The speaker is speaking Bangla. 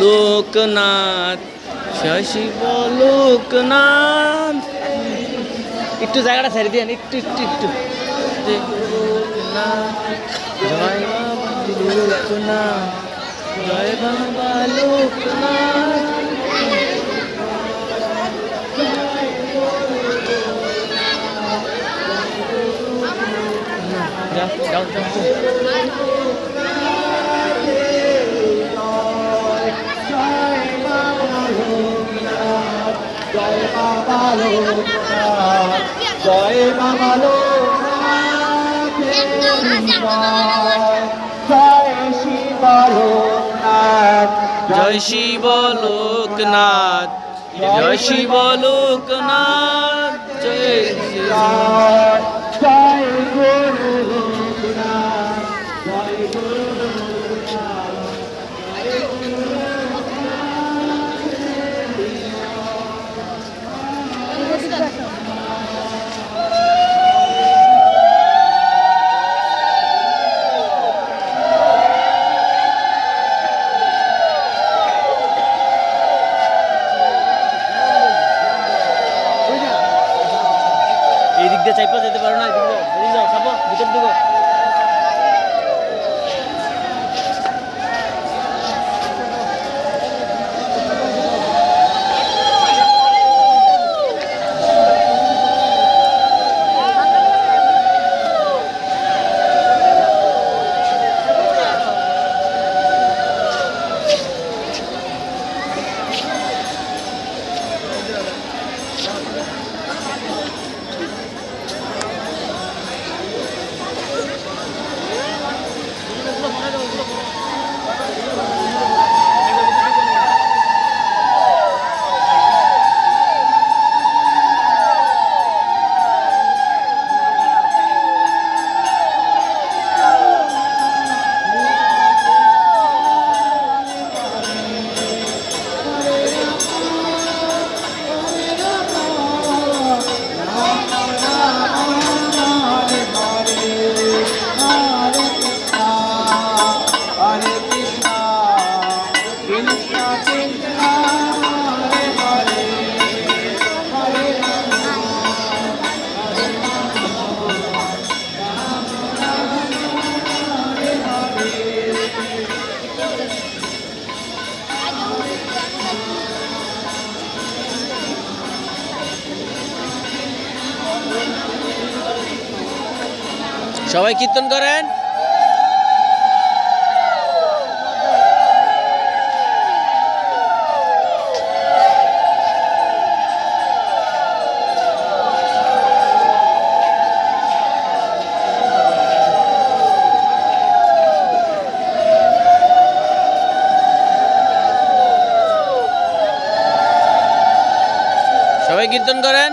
লোকনাথ শশিব লোকনাথ। একটু জায়গাটা ছেড়ে দিয়ে একটু একটু একটু। জয় লোকনাথ, জয় বাবা লোকনাথ। জয় বাবা লোকনাথ জয় লোকনাথ জয় শিব লোকনাথ জয় শিব লোকনাথ জয় শিব লোকনাথ জয় গুরু জয় গুরু পারো না সবাই কীর্তন করেন। সবাই কীর্তন করেন।